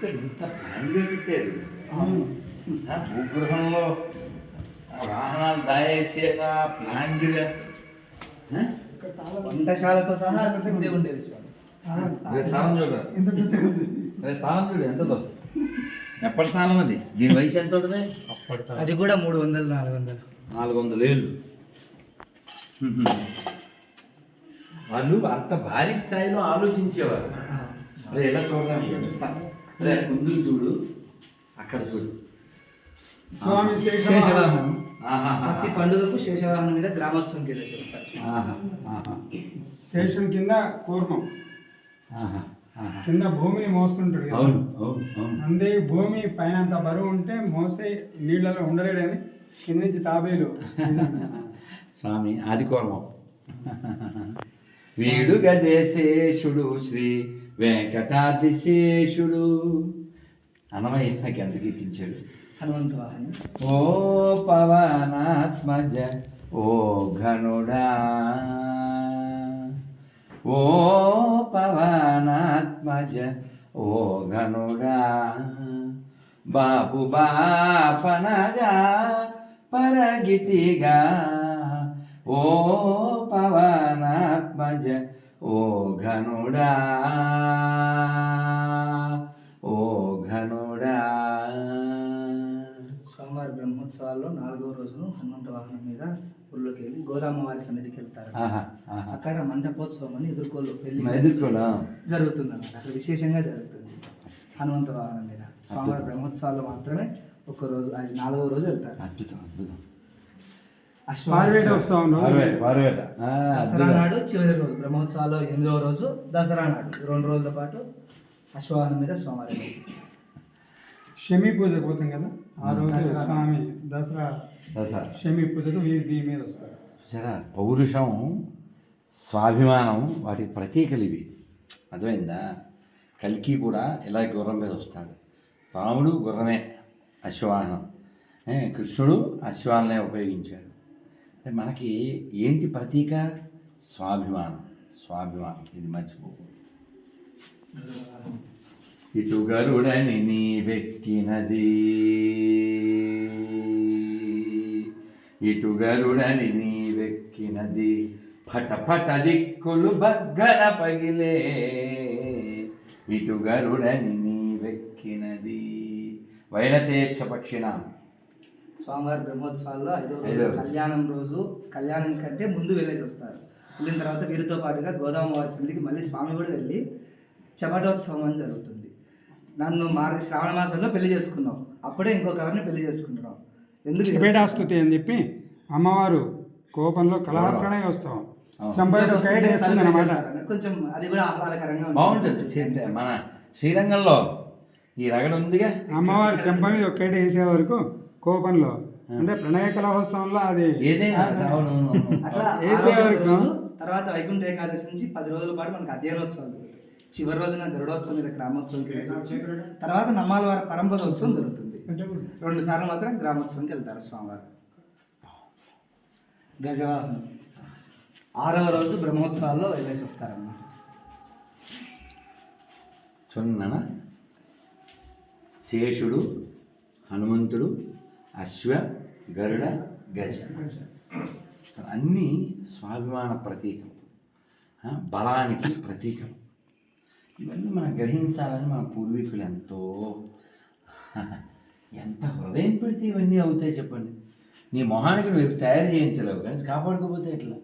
కట్టారు ఇంత ప్లాన్గా కట్టారు ఆ భూగృహంలో ఆ వాహనాలు దాయేసేగా ప్లాన్గా వంటశాలతో సహా ఉండేది తాళం. చూడ ఇంత పెద్దగా తాళం చూడు ఎప్పటి తాళం అది? దీని వయసు ఎంత ఉంటుంది? అది కూడా మూడు వందలు నాలుగు వందలు. నాలుగు వందల ఏళ్ళు. వాళ్ళు అంత భారీ స్థాయిలో ఆలోచించేవారు. అదే ఎలా చూడాలి అదే ముందు చూడు. అక్కడ చూడు. స్వామి ఆహాహా. ప్రతి పండుగకు శేషవాహనం మీద గ్రామోత్సవం కింద చేస్తారు. శేషం కింద కూర్మం. కింద భూమిని మోస్తుంటాడు కదా. అవును. అవును. అవును. అందే భూమి పైన అంత బరువు ఉంటే మోస్తే నీళ్ళలో ఉండలేడని కింద నుంచి తాబేలు. స్వామి ఆది కోరమం. వీడు గదేశేషుడు శ్రీ వెంకటాదిశేషుడు అన్నమయ్య నాకు ఎంత కీర్తించాడు. హనుమంత వాహనం ఓ పవనాత్మజ ఓ ఘనుడా. ఓ పవనాత్మజ ఓ ఘనుడా. బాపు బాపనగా పరగితిగా. ఓ పవనాత్మజ ఓ ఘనుడా ఓ ఘనుడా. స్వామివారి బ్రహ్మోత్సవాల్లో నాలుగో రోజును హనుమంత వాహనం మీద ఊళ్ళోకి వెళ్ళి గోదామవారి సన్నిధికి వెళ్తారు అక్కడ మండపోత్సవం అని ఎదుర్కోలు పెళ్ళి ఎదుర్కోడా జరుగుతుంది అన్నమాట అక్కడ విశేషంగా జరుగుతుంది హనుమంత వాహనం మీద. స్వామివారి బ్రహ్మోత్సవాల్లో మాత్రమే ఒక్క రోజు అది నాలుగో రోజు వెళ్తారు. అద్భుతం అద్భుతం. పార్వేట అశ్వ వస్తా ఉన్నాం పారువేట పారువేట. ఆ, దసరా. నాడు చివరి రోజు బ్రహ్మోత్సవాల్లో ఎనిమిదవ రోజు దసరా నాడు. ఈ రెండు రోజుల పాటు అశ్వవాహనం మీద స్వామివారి షమి పూజకు పోతాం కదా? ఆ రోజు. స్వామి దసరా దసరా. షమి పూజకు వీ వీ మీద వస్తారు. సరే పౌరుషం స్వాభిమానం వాటి ప్రతీకలు ఇవి. అర్థమైందా? కల్కి కూడా ఇలా గుర్రం మీద వస్తాడు. రాముడు గుర్రమే అశ్వవాహనం. ఏ, కృష్ణుడు అశ్వాలనే ఉపయోగించాడు. అంటే మనకి ఏంటి ప్రతీక? స్వాభిమానం. స్వాభిమానం. ఇది మర్చిపోకూడదు ఇటు గరుడని నీ వెక్కినది ఇటు గరుడని నీ వెక్కినది పట పట దిక్కులు బగ్గన పగిలే. ఇటు గరుడని నీ వెక్కినది వైనతేశ పక్షిణం స్వామివారి బ్రహ్మోత్సవాల్లో ఐదో రోజు. కళ్యాణం రోజు కళ్యాణం కంటే ముందు వెళ్ళేసి వస్తారు. వెళ్ళిన తర్వాత వీరితో పాటుగా గోదామ వారి సన్నిధికి మళ్ళీ స్వామి కూడా వెళ్ళి చపటోత్సవం అని జరుగుతుంది. నన్ను మార్గ శ్రావణ మాసంలో పెళ్ళి చేసుకున్నావు. అప్పుడే ఇంకొక ఎవరిని పెళ్ళి చేసుకుంటున్నావు. ఎందుకు చిపేటాస్తుతి అని చెప్పి అమ్మవారు కోపంలో కళాప్రణయ వస్తాం. కొంచెం అది కూడా ఆహ్లాదకరంగా ఉంటుంది. బాగుంటుంది. మన శ్రీరంగంలో ఈ రగడ ఉందిగా? అమ్మవారు చెంప మీద ఒక ఐడియా వేసే వరకు కోపంలో. అంటే ప్రణయ కళాహోత్సవంలో అది ఏదైనా. అట్లా తర్వాత వైకుంఠ ఏకాదశి నుంచి పది రోజుల పాటు మనకు అధ్యయనోత్సవం జరుగుతుంది. చివరి రోజున గరుడోత్సవం మీద గ్రామోత్సవంకి వెళ్ళేసి తర్వాత నమ్మాల వారి పరంపరోత్సవం జరుగుతుంది. రెండు సార్లు మాత్రం గ్రామోత్సవంకి వెళ్తారు స్వామివారు. గజవాహనం. ఆరవ రోజు బ్రహ్మోత్సవాల్లో వెళ్ళేసి వస్తారన్నమాట చూడన్నా శేషుడు హనుమంతుడు అశ్వ గరుడ గజ. అన్నీ స్వాభిమాన ప్రతీకం బలానికి ప్రతీకం ఇవన్నీ మనం గ్రహించాలని మన పూర్వీకులు ఎంతో ఎంత హృదయం పెడితే ఇవన్నీ అవుతాయి చెప్పండి. నీ మొహానికి నువ్వు తయారు చేయించలేవు కానీ కాపాడుకోపోతే ఎట్లా?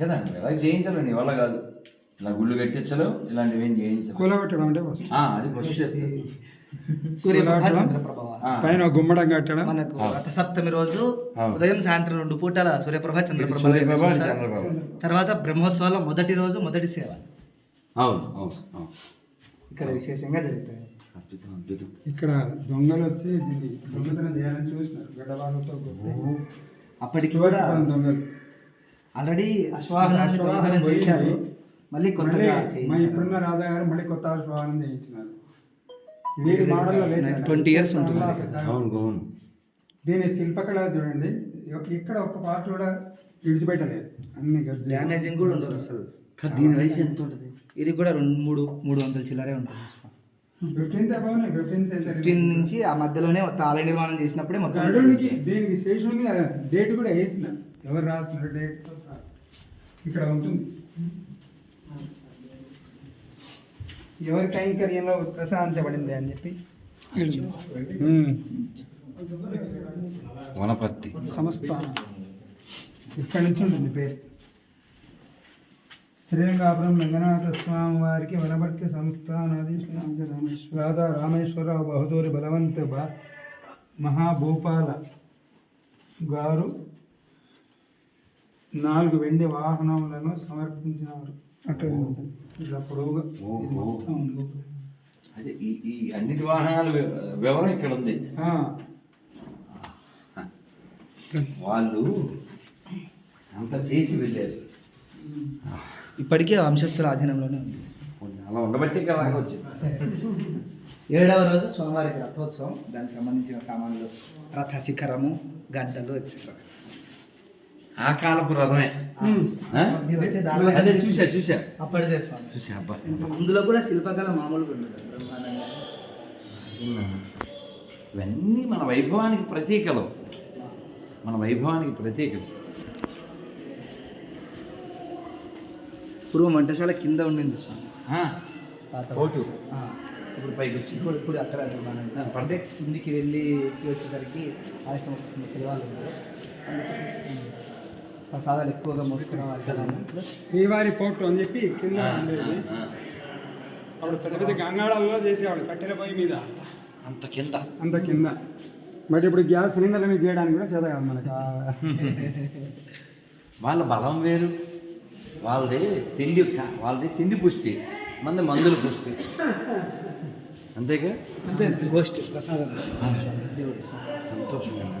కదా నువ్వు ఎలా చేయించలేవు? నీ వల్ల కాదు. ఇలా గుళ్ళు కట్టించలేవు ఇలాంటివి ఏం చేయించలేవు. కూలగొట్టడం అంటే అది ఫస్ట్ చేస్తుంది సూర్యప్రభ పైన గుమ్మడం కట్టడం. మనకు అవును. రథ సప్తమి రోజు. ఉదయం సాయంత్రం రెండు పూటల సూర్యప్రభ చంద్రప్రభ. తర్వాత బ్రహ్మోత్సవాల మొదటి రోజు మొదటి సేవ. అవును అవును అవును. ఇక్కడ విశేషంగా జరుగుతాయి. ఇక్కడ దొంగలు వచ్చి దొంగతనం చేయాలని చూసినారు గడ్డబాలతో అప్పటికి కూడా దొంగలు. ఆల్రెడీ అశ్వాహనాన్ని పోయింది. చేశారు మళ్ళీ కొత్తగా. ఇప్పుడున్న రాజాగారు మళ్ళీ కొత్త ఆవిష్భావాలను చేయించినారు. వీటి మోడల్లో లేదు 20 years ఉంటుంది. అవును అవును. దీని శిల్పకళ చూడండి. ఇక్కడ ఒక్క పార్ట్ కూడా విడిచిపెట్టలేదు. అన్ని డ్యామేజింగ్ కూడా ఉండదు అసలు. దీని వయసు ఎంత ఉంటుంది? ఇది కూడా రెండు మూడు మూడు వందల చిల్లరే ఉంటుంది. ఫిఫ్టీన్త్ అబౌవ్ ఫిఫ్టీన్త్ ఫిఫ్టీన్ నుంచి ఆ మధ్యలోనే మొత్తం ఆలయ నిర్మాణం చేసినప్పుడే మొత్తం గరుడునికి దీనికి స్టేషన్ మీద డేట్ కూడా వేసిన. ఎవరు రాస్తున్నారు డేట్ ఇక్కడ ఉంటుంది. ఎవరి కైంకర్యంలో ప్రశాంతపడింది అని చెప్పి. వనపర్తి. సంస్థానం ఇక్కడ నుంచి ఉంటుంది పేరు. శ్రీరంగాపురం రంగనాథ స్వామి వారికి వనపర్తి సంస్థానాది రాధా రామేశ్వరరావు బహదూరి బలవంత బా మహాభూపాల గారు నాలుగు వెండి వాహనములను సమర్పించినారు. అక్కడ ఉంటుంది. ఇలా పొడవుగా ఇది ఓహో. మొత్తం ఉంది. అదే ఈ ఈ అన్నిటి వాహనాల వివరం ఇక్కడ ఉంది ఆ, వాళ్ళు అంత చేసి వెళ్ళారు. ఇప్పటికే వంశస్థుల ఆధీనంలోనే ఉంది. అలా ఉండబట్టి ఇక్కడ దాకా వచ్చింది ఏడవ రోజు స్వామివారికి రథోత్సవం. దానికి సంబంధించిన సామాన్లు రథ శిఖరము గంటలు ఎక్సెట్రా ఆ కాలపు రథమే. అదే చూసా చూసా అప్పటిదే స్వామి. చూసా అబ్బా. అందులో కూడా శిల్పకళ మామూలుగా ఉండదు ఇవన్నీ మన వైభవానికి ప్రతీకలు. మన వైభవానికి ప్రతీకలు. పూర్వం వంటశాల కింద ఉండింది స్వామి. ఆ, పాత ఓటు. ఆ. ఇప్పుడు పైకి వచ్చి. ఇప్పుడు ఇప్పుడు అక్కడ అంటే కిందికి వెళ్ళి వచ్చేసరికి ఆయాసం వస్తుంది అందుకే తీసుకున్నాం. ప్రసాదాలు ఎక్కువగా మోసుకున్న వాళ్ళు కదా. శ్రీవారి పోర్టు అని చెప్పి కింద ఉండేది. అప్పుడు పెద్ద పెద్ద గంగాళాలలో చేసేవాళ్ళు కట్టెల పొయ్యి మీద. అంత కింద? అంత కింద. బట్ ఇప్పుడు గ్యాస్ సిలిండర్ల మీద చేయడానికి కూడా చేత కాదు మనకు. వాళ్ళ బలం వేరు. వాళ్ళది తిండి క- వాళ్ళది తిండి పుష్టి. మంది మందుల పుష్టి. అంతేగా? అంతే గోష్ఠి ప్రసాదం. దేవుడు సంతోషంగా.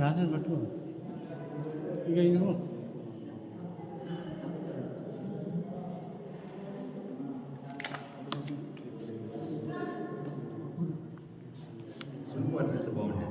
వ్యాసం పెట్టు ఇక ఇవ్వు బాగుండేది